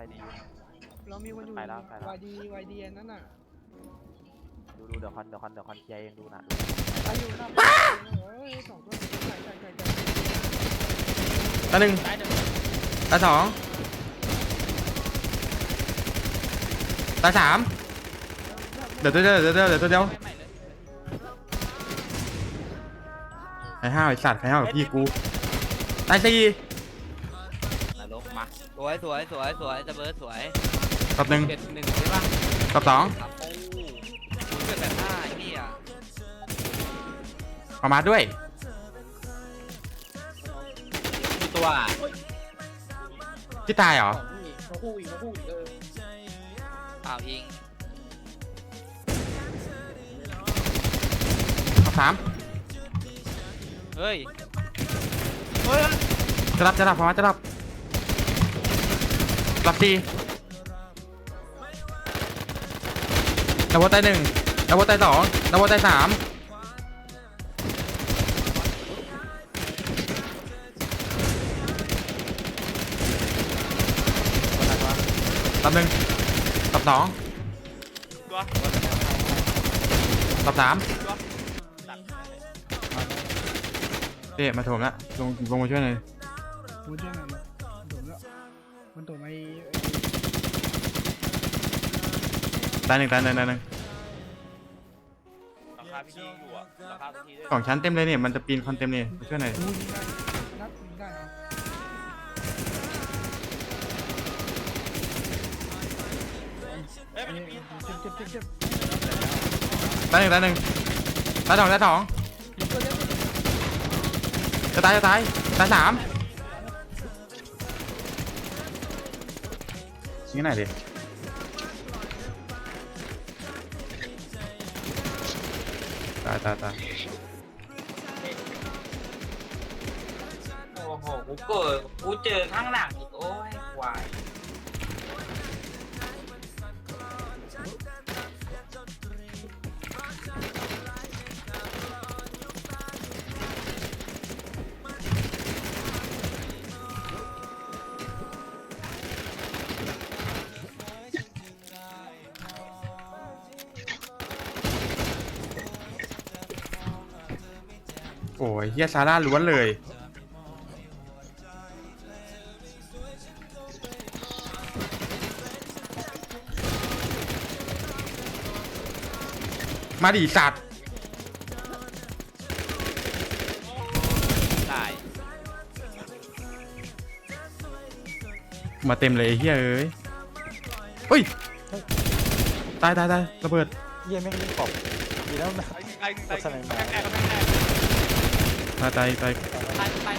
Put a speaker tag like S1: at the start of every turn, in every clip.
S1: ไปดี
S2: เรามีคนอยู่
S1: ไปแล้วไปแล้ว
S2: วายดีวายดีอันนั้นน่ะ
S1: ดูดูเดี๋ยวคอนเดี๋ยวคอนเดี๋ยวคอนเคลียร์เองดูนะ
S2: ไปอยู่หน้าบ้านเฮ้ยสองตัวใช่ใช่ใช่ใช่
S3: ตาหนึ่งตาสองตาสามเดี๋ยวตัวเดียวเดี๋ยวตัวเดียวเดี๋ยวตัวเดียวไอ้ห้าวไอ้สัตว์ไอ้ห้าวกับพี่กูตายสี่
S4: นรกมาส วยสวยสวยสวยจะเบิร์ดสวย
S3: กับหนึ่ง
S4: เจ็ดหนึ่งใช่ปะ
S3: กับสอง
S4: ครับโอ้ดูเกิดแบบห้าไอ้เหี้ย
S3: เอามาด้วย
S4: มีตัวอะ
S3: ที่ตายเหรอ
S2: มาคู่อีกมาคู่อีกเออ
S4: อ้าวยิง
S3: กับสาม
S4: เฮ้ยเฮ้ย
S3: จะรับจะรับพอมาจะรับ รับสี่ดาวตายหนึ่งดาวตายสองดาวตายสามรับหนึ่งรับสอง
S4: ตั
S3: บสามเอ๊ะมาโถมละลงลงมาช่วยหน่อย
S2: พูดยังไงโดนแล้ว มันตัวไม่
S3: ตายหนึ่งตายหนึ่งตายหนึ่ง
S4: ราคาพี่ยิงอยู่อะราคาทีด้วย
S3: สองชั้นเต็มเลยเนี่ยมันจะปีนคอนเต็มเนี่ยมาช่วยหน่อย
S2: พูดยิงได้นัดยิงได้เหรอ
S4: เฮ้ยมันมี
S2: เจ็บเจ็บเจ็บเจ็บ
S3: ตายหนึ่งตายหนึ่งตายสองตายสอง
S2: ยิงตัวเล็ก
S3: จะตายจะตายตายสาม ยังไหนดิตายตายตาย
S5: โอ้โห กูเกิดกูเจอข้างหลังอีก โอ้ยควาย
S3: โอ้ยเฮียซาร่าล้วนเลย มาดิสัตว์
S4: ตาย
S3: มาเต็มเลยไอ้เฮียเอ้ยเฮ้ย ตายตายตายระเบิด
S1: เยี่ยแม่งยิงกบดีแล้วนะ
S4: ตายตายตาย
S1: สไนเปอร์
S4: แตกแตกแตก
S3: ตายตายตาย
S4: ตายตาย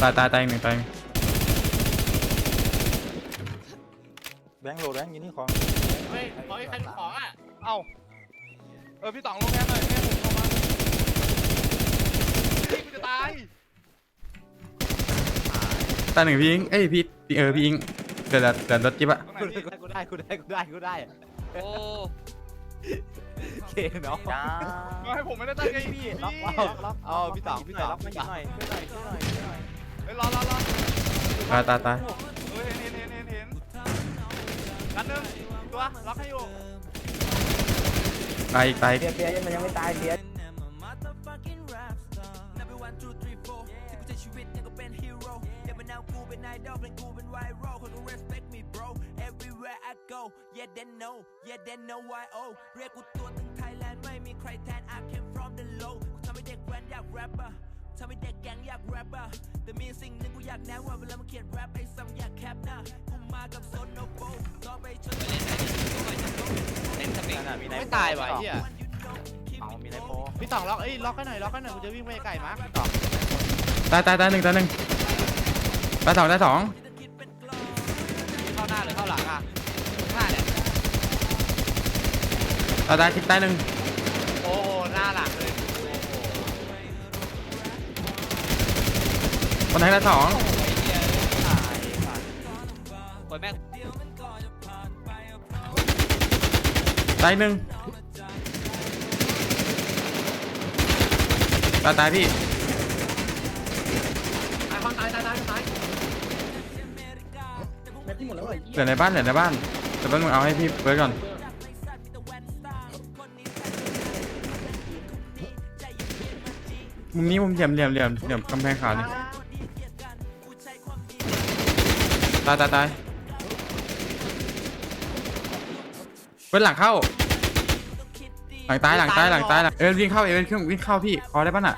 S4: ตายตาย
S3: ตายตายตายอีกหนึ่งตาย
S1: แบงค์โหลดแบงค์ยิงนี่ของ
S4: เฮ้ยเฮ้ยใครมีของอะเอ้า เออพี่ต๋องลงแค่หน่อยแค่ผมลงมาพี่กูจะตาย
S3: ตายหนึ่งพี่อิงเอ้ยพี่พี่เออพี่อิงเดี๋ยวเดี๋ยวเดี๋ยวรถจิ๊บอะ
S4: ตรงไหนพี่
S1: กูได้กูได้กูได้กูได้
S4: โอ้
S1: เคเนาะ
S6: จ้า
S4: ไม่ให้ผมไม่ได้ตั้งใจพี่
S1: ล็อก
S4: พี่
S1: ล็อกล็อก
S6: เอาพี่ต๋องพี่ต๋อง
S1: ล็อกมาหน่อยช่วยหน่อยช่วยหน่อยช่วยหน่อย
S4: เฮ้ยรอรอรอ
S3: ตายตายตาย
S4: เฮ้ยเห็นเห็นเห็นเห็นเห็นกันหนึ่งตัวล็อกให้อยู่
S3: ตายอีกตายอีก
S6: เปียเปียมันยังไม่ตายเปีย
S7: Everywhere I go yeah they know yeah they know why oh เรียกกูตัว แว้นอยากแรปอะทำให้เด็กแก๊งอยากแรปอะแต่มีสิ่งหนึ่งกูอยากแนะว่าเวลามาเขียนแรปไอ้ซ้ำอยากแคปนะกูมากับโซนโนโบต่อไปชน
S4: เล่นสเปก
S1: มีไหน
S4: ไม่ตายว่ะไอ้เหี้ย
S1: เอามีไหนโป
S4: พี่ต๋องล็อกเอ้ยล็อกให้หน่อยล็อกให้หน่อยกูจะวิ่งไปไก่มาพี่ต๋อง
S3: ตายตายตายหนึ่งตายหนึ่งตายสองตายสอง
S4: เข้าหน้าหรือเข้าหลังอะหน้าเนี่ย
S3: ตายตายสิบตายหนึ่ง
S4: โอ้โหหน้าหลังเลย
S3: คนไหนตายสอง
S4: โอ้ยเหี้ยตายสัตว์โอ้ยแม่ง
S3: ตายหนึ่งตายตายพี่
S4: ตายคนตายตายตายตาย
S2: ที่หมดแล้วเหรอ
S3: เหลือในบ้านเหลือในบ้านแต่เพิ่งเอาให้พี่เบิร์ดก่อนมุมนี้มุมเหลี่ยมเหลี่ยมเหลี่ยมเหลี่ยมกำแพงขาวนี่ตายตายตายเบิร์ดหลังเข้า หลังตายหลังตายหลังตายหลังเอเวนวิ่งเข้าเอเวนเครื่องวิ่งเข้าพี่คอได้ป่ะน่ะ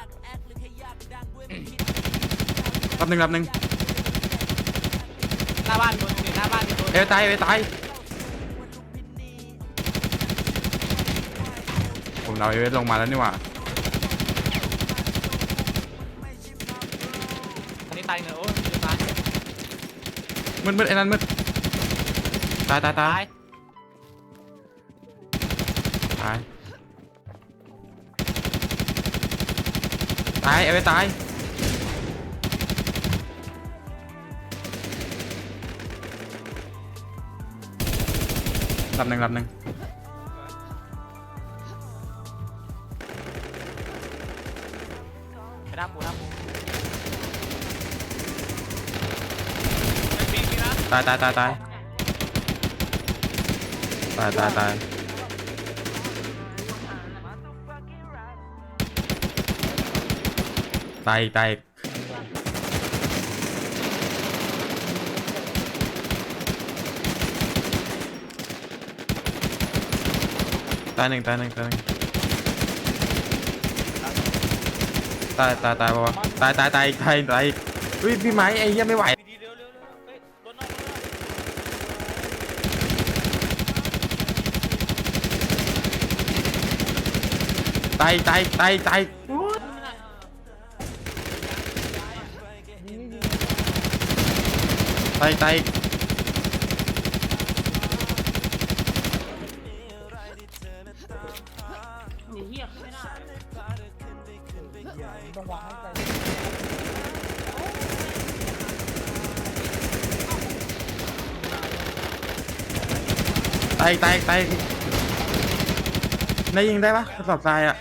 S3: รับหนึ่งรับหนึ่ง
S6: หน้าบ้านตัวนึงหน้าบ้านตัว
S3: เอเวนตายเอเวนตายผมเอาเอเวนลงมาแล้วนี่หว่า มืดมืดไอ้นั่นมืดตายตายตา
S6: ตายย
S3: ตายตายเอเวนตายรับหนึ่งรับหนึ่ง
S6: ไปด้ามปูด้ามปู
S4: ไอ้ปีนี้นะ
S3: ตายตายตายตายตายตายตายตายอีกตายอีกตายหนึ่งตายหนึ่งตายหนึ่งตายตายตายปะวะตายตายตายอีกตายอีกตายอีกอุ้ยพี่ไม้ไอ้เหี้ยไม่ไหว
S4: ดีๆเร็วๆเร็วๆเฮ้ยโดนนอกโดนนอก
S3: ตายตายตายตายตายตาย
S2: ต้องวางให้ใจ
S3: ตายตายตายนายยิงได้ปะทดสอบทรายอะ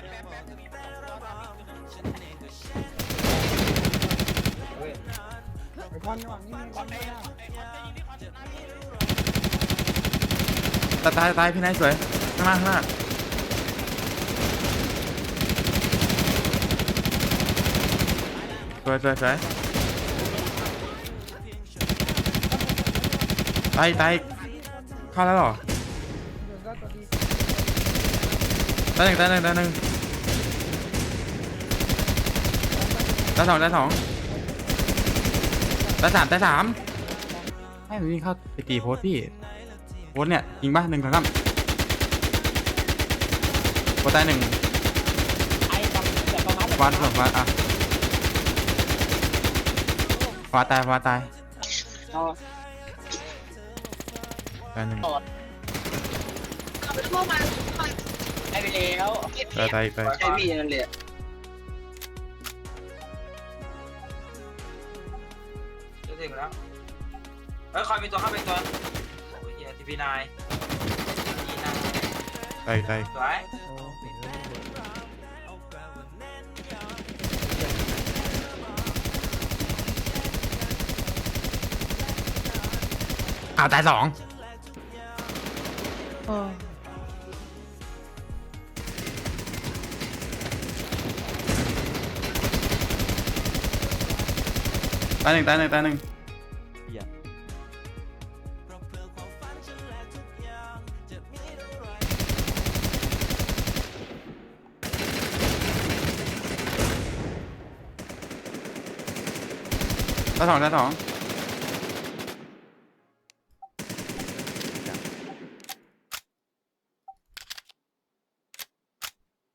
S2: ไอ้ควันนี่ควันไม่ได้
S3: ตายตายตายพี่นายสวยข้างหน้าข้างหน้าสวยสวยสวยตายตายเข้าแล้วเหรอ
S2: ตา
S3: ยหนึ่งตายหนึ่งตายหนึ่งตายสองตายสอง ตายสามตายสามให้ผมวิ่งเข้าไปตีโพสต์พี่โพสต์เนี่ยยิงป่ะหนึ่งสองสามโพสต์ตายหนึ่ง
S6: ไอ้ตอนเดี๋ยวประมาณ
S3: ฟ้าส่วนฟ้าอะฟ้าตายฟ้าตายตายหนึ่ง
S6: ได้ไปแล้ว
S3: ตายตายตาย
S5: ใช่พี่นั่นเลยจะ ถึงแล้วเฮ้ยคอยมีตัวเข้าไปตัวโอ้ยเฮียทีพีนายทีนาย
S3: ตายตาย
S5: สวย
S3: อ้าวตายสองตายหนึ่งตายหนึ่งตายหนึ่ง ตายสองตายสอง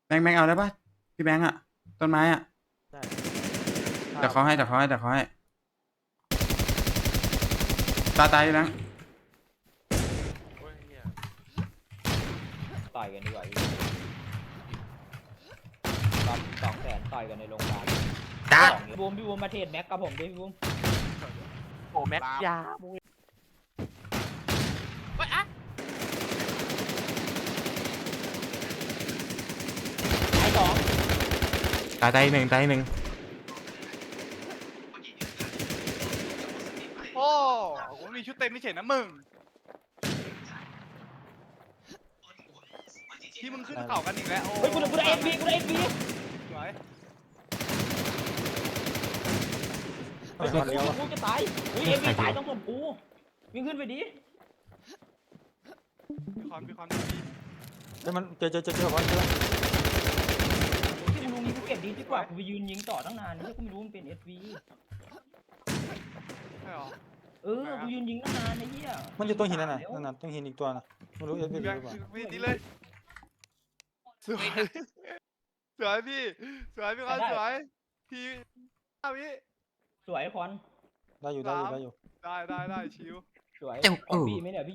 S3: แบงค์แบงค์เอาได้ปะพี่แบงค์อะต้นไม้อะ
S1: ใช่
S3: แต่เขาให้แต่เขาให้แต่เขาให้ตายตายพี่แบงค์
S4: โอ้ยเหี้ย
S6: ต่อยกันดีกว่าพี่ตอนสองแสนต่อยกันในโรงพยาบาล
S3: จ้า
S6: พี่บูมพี่บูมมาเทรดแม็กกับผมดิพี่บูม
S1: โอ้แม็กยามุ้ย
S4: เฮ้ยอะ
S6: ไอ้สอง
S3: ตายตายอีกหนึ่งตายอีกหนึ่ง
S4: โอ้กูมีชุดเต็มไม่เฉยนะมึง ที่มึงขึ้นเขากันอีกแล้วโอ้
S6: เฮ้ยกูได้กูได้เอฟบีกูได้เอฟบี
S4: สวย
S6: เฮ้ยกูกูจะตายเฮ้ยเอฟบีตายต้องผมกูวิ่งขึ้นไปดิ
S4: มีความมีความ
S8: เดี๋ยวมันเจอเจอเจอเจอพอเจอ
S6: ที่มึงรู้งี้กูเก็บดีดีกว่ากูไปยืนยิงต่อตั้งนานนี่กูไม่รู้มันเป็นเอฟบี
S4: ใช่หรอ
S6: เออกูยืนยิงตั้งนานไอ้เหี้ย
S8: มันอยู่ตรงหินนั่นน่ะนั่นน่ะตรงหินอีกตัวน่ะไม่รู้เอฟบีหรือเปล่า
S4: พี่ดีเลยสวยสวยพี่สวยพี่ความสวยพี่ห้าวิ
S6: สวยคอน
S8: ได้อยู่ได้อยู่ได้อยู่
S4: ได้ได้ได้ชิว
S6: สวย
S9: เจ้า
S6: ของ
S9: เออ
S6: บีไหมเนี่ยพี่